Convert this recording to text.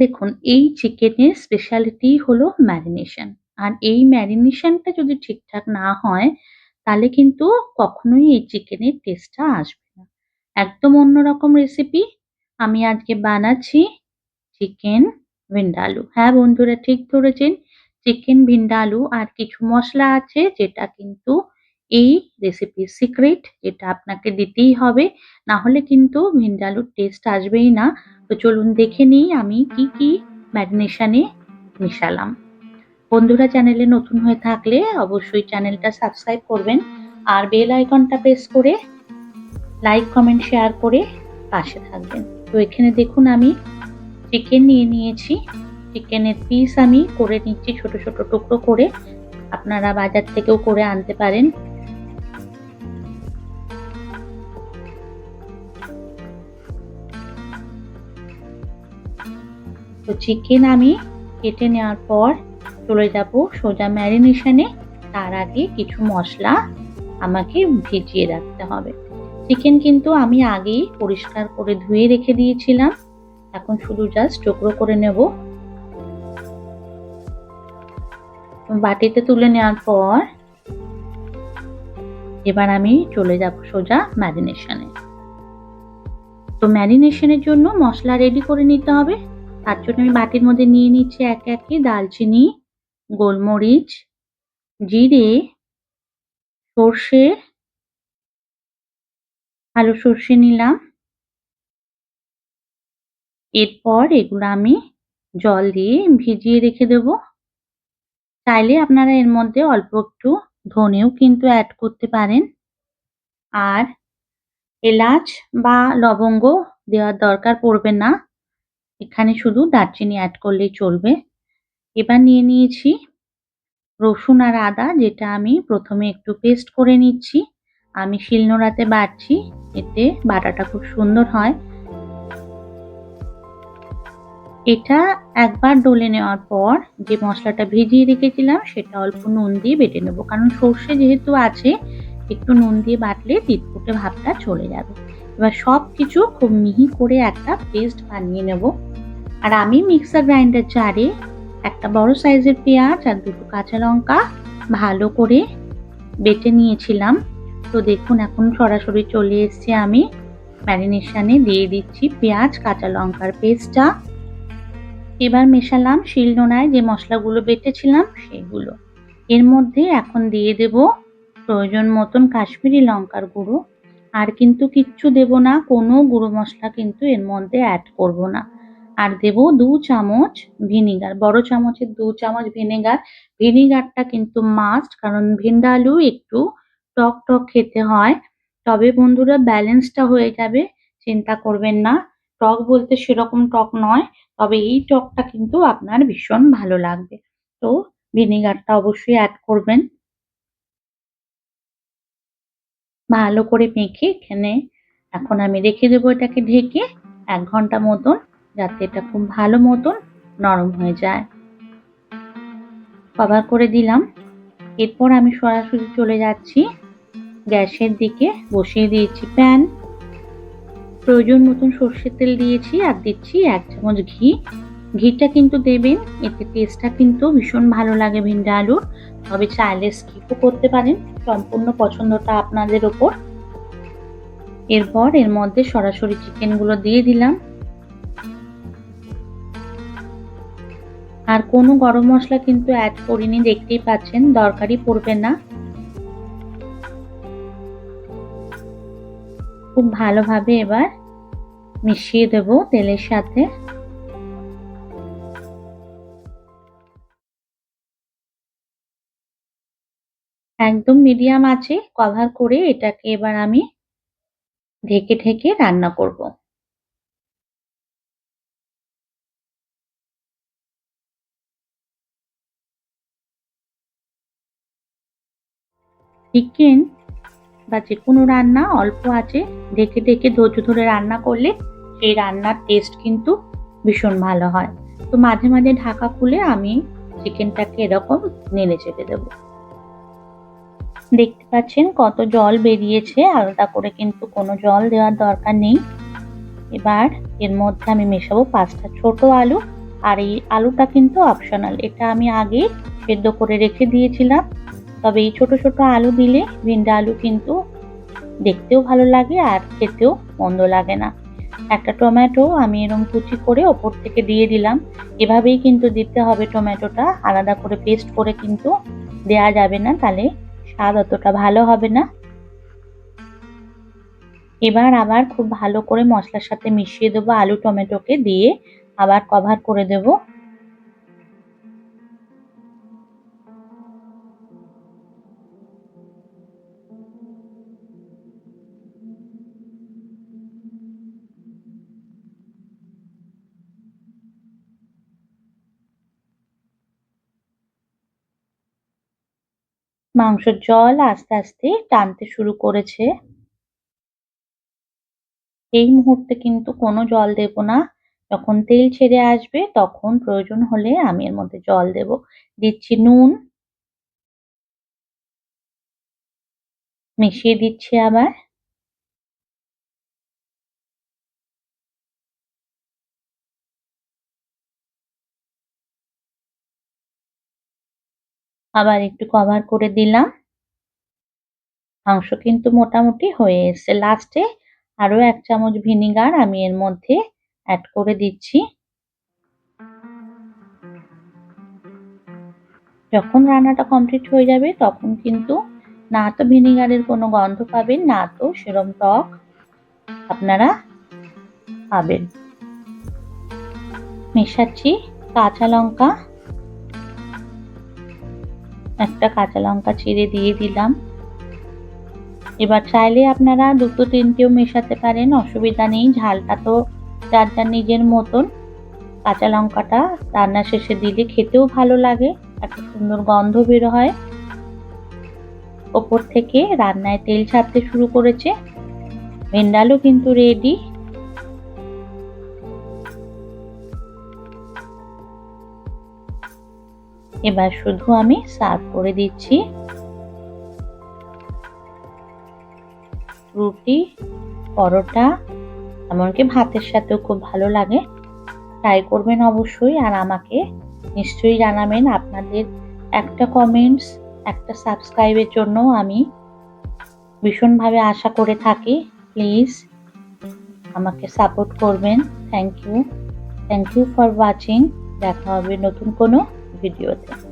দেখুন, এই চিকেনের স্পেশালিটি হলো ম্যারিনেশন আর এই ম্যারিনেশনটা যদি ঠিকঠাক না হয়, তাহলে কিন্তু কখনোই এই চিকেনের টেস্টটা আসবে না। একদম অন্যরকম রেসিপি আমি আজকে বানাচ্ছি চিকেন ভিন্ডালু হ্যাঁ বন্ধুরা, ঠিক ধরেছেন চিকেন ভিন্ডালু আর কিছু মশলা আছে, যেটা কিন্তু এই রেসিপির সিক্রেট এটা আপনাকে দিতেই হবে। না হলে কিন্তু ভিন্ডালুর টেস্ট আসবেই না। তো চলুন দেখে নিই আমি কি কি ম্যারিনেশনে মিশালাম। বন্ধুরা চ্যানেলে নতুন হয়ে থাকলে অবশ্যই চ্যানেলটা সাবস্ক্রাইব করবেন আর বেল আইকনটা প্রেস করে লাইক কমেন্ট শেয়ার করে পাশে থাকবেন। তো এখানে দেখুন আমি চিকেন নিয়ে নিয়েছি। চিকেনের পিস আমি করে নিচ্ছি ছোট ছোট টুকরো করে। আপনারা বাজার থেকেও করে আনতে পারেন। তো চিকেন আমি কেটে নেওয়ার পর চলে যাব সোজা ম্যারিনেশনে তার আগে কিছু মশলা আমাকে ভিজিয়ে রাখতে হবে। চিকেন কিন্তু আমি আগেই পরিষ্কার করে ধুয়ে রেখে দিয়েছিলাম। এখন শুধু জাস্ট টুকরো করে নেব। বাটিতে তুলে নেওয়ার পর এবার আমি চলে যাব সোজা ম্যারিনেশনে তো ম্যারিনেশনের জন্য মশলা রেডি করে নিতে হবে। তার জন্য আমি বাটির মধ্যে নিয়ে নিচ্ছি এক একে দালচিনি গোলমরিচ, জিরে, সর্ষে, আলু সর্ষে নিলাম। এরপর এগুলো আমি জল দিয়ে ভিজিয়ে রেখে দেব। চাইলে আপনারা এর মধ্যে অল্প একটু ধনেও কিন্তু অ্যাড করতে পারেন। আর এলাচ বা লবঙ্গ দেওয়ার দরকার পড়বে না। এখানে শুধু দারচিনি অ্যাড করলেই চলবে। এবার নিয়ে নিয়েছি রসুন আর আদা, যেটা আমি প্রথমে একটু পেস্ট করে নিচ্ছি। আমি শিলনোড়াতে বাটছি এতে বাটাটা খুব সুন্দর হয়। এটা একবার ডলে নেওয়ার পর যে মশলাটা ভিজিয়ে রেখেছিলাম, সেটা অল্প নুন দিয়ে বেটে নেব। কারণ সর্ষে যেহেতু আছে, একটু নুন দিয়ে বাটলে তিতকুটে ভাবটা চলে যাবে। এবার সব কিছু খুব মিহি করে একটা পেস্ট বানিয়ে নেব। আর আমি মিক্সার গ্রাইন্ডার জারে একটা বড় সাইজের পেঁয়াজ আর দুটো কাঁচা লঙ্কা ভালো করে বেটে নিয়েছিলাম। তো দেখুন, এখন সরাসরি চলে এসছি আমি ম্যারিনেশনে। দিয়ে দিচ্ছি পেঁয়াজ, কাঁচা লঙ্কার পেস্টটা। এবার মেশালাম শিলনোনায় যে মশলাগুলো বেটেছিলাম সেগুলো। এর মধ্যে এখন দিয়ে দেব প্রয়োজন মতন কাশ্মীরি লঙ্কার গুঁড়ো। আর কিন্তু কিচ্ছু দেব না, কোনো গুঁড়ো মশলা কিন্তু এর মধ্যে অ্যাড করব না। আর দেব দু চামচ ভিনিগার। বড় চামচের দু চামচ ভিনেগার। ভিনিগারটা কিন্তু মাস্ট কারণ ভিন্ডা আলু একটু টক টক খেতে হয়। তবে বন্ধুরা ব্যালেন্সটা হয়ে যাবে, চিন্তা করবেন না। টক বলতে সেরকম টক নয়, তবে এই টকটা কিন্তু আপনার ভীষণ ভালো লাগবে। তো ভিনিগারটা অবশ্যই অ্যাড করবেন। ভালো করে মেখে এখানে এখন আমি রেখে দেবো এটাকে ঢেকে এক ঘণ্টা মতন। যাতে এটা খুব ভালো মতন নরম হয়ে যায়। কভার করে দিলাম। এরপর আমি সরাসরি চলে যাচ্ছি। গ্যাসের দিকে বসিয়ে দিয়েছি প্যান। প্রয়োজন মতন সর্ষের তেল দিয়েছি আর দিচ্ছি এক চামচ ঘি। ঘিটা কিন্তু দেবেন, এতে টেস্টটা কিন্তু ভীষণ ভালো লাগে ভিন্ডা আলুর। তবে চাইলে স্কিপও করতে পারেন, সম্পূর্ণ পছন্দটা আপনাদের ওপর। এরপর এর মধ্যে সরাসরি চিকেনগুলো দিয়ে দিলাম। আর কোনো গরম মশলা কিন্তু অ্যাড করিনি, দেখতেই পাচ্ছেন, দরকারই পড়বে না। খুব ভালোভাবে এবার মিশিয়ে দেব তেলের সাথে। একদম মিডিয়াম আছে কভার করে এটাকে এবার আমি ঢেকে ঢেকে রান্না করব। চিকেন বা যে কোনো রান্না অল্প আছে ঢেকে ঢেকে ধৈর্য ধরে রান্না করলে সেই রান্নার টেস্ট কিন্তু ভীষণ ভালো হয়। তো মাঝে মাঝে ঢাকা খুলে আমি চিকেনটাকে এরকম নেড়ে চেপে দেবো। দেখতে পাচ্ছেন কত জল বেরিয়েছে, আলাদা করে কিন্তু কোনো জল দেওয়ার দরকার নেই। এবার এর মধ্যে আমি মেশাবো পাঁচটা ছোট আলু, আর এই আলুটা কিন্তু অপশনাল এটা আমি আগে সেদ্ধ করে রেখে দিয়েছিলাম। তবে এই ছোট ছোট আলু দিলে ভিন্ডা আলু কিন্তু দেখতেও ভালো লাগে আর খেতেও মন্দ লাগে না। একটা টমেটো আমি এরকম কুচি করে ওপর থেকে দিয়ে দিলাম। এভাবেই কিন্তু দিতে হবে টমেটোটা। আলাদা করে পেস্ট করে কিন্তু দেয়া যাবে না, তাহলে স্বাদ অতটা ভালো হবে না। এবার আবার খুব ভালো করে মশলার সাথে মিশিয়ে দেবো আলু টমেটোকে দিয়ে। আবার কভার করে দেব। মাংসের জল আস্তে আস্তে টানতে শুরু করেছে। এই মুহূর্তে কিন্তু কোনো জল দেব না। যখন তেল ছেড়ে আসবে, তখন প্রয়োজন হলে আমি এর মধ্যে জল দেব। দিচ্ছি নুন। মিশিয়ে দিচ্ছি আবার। আবার একটু কভার করে দিলাম। মাংস কিন্তু মোটামুটি হয়ে এসছে। লাস্টে আরও এক চামচ ভিনিগার আমি এর মধ্যে অ্যাড করে দিচ্ছি। যখন রান্নাটা কমপ্লিট হয়ে যাবে তখন কিন্তু না তো ভিনিগারের কোনো গন্ধ পাবেন, না তো সেরম টক আপনারা পাবেন। মেশাচ্ছি কাঁচা লঙ্কা। একটা কাঁচা লঙ্কা চিড়ে দিয়ে দিলাম। এবার চাইলে আপনারা দুটো তিনটেও মেশাতে পারেন, অসুবিধা নেই। ঝালটা তো যার যার নিজের মতন। কাঁচা লঙ্কাটা রান্না শেষে দিলে খেতেও ভালো লাগে, একটা সুন্দর গন্ধ বের হয়। ওপর থেকে রান্নায় তেল ছাড়তে শুরু করেছে। ভেন্ডালও কিন্তু রেডি এবার শুধু আমি সার্ভ করে দিচ্ছি। রুটি, পরোটা, এমনকি ভাতের সাথেও খুব ভালো লাগে। ট্রাই করবেন অবশ্যই আর আমাকে নিশ্চয়ই জানাবেন আপনাদের একটা কমেন্টস একটা সাবস্ক্রাইবের জন্য আমি ভীষণভাবে আশা করে থাকি। প্লিজ আমাকে সাপোর্ট করবেন। Thank you thank you for watching দেখা হবে নতুন কোনো ভিডিওতে।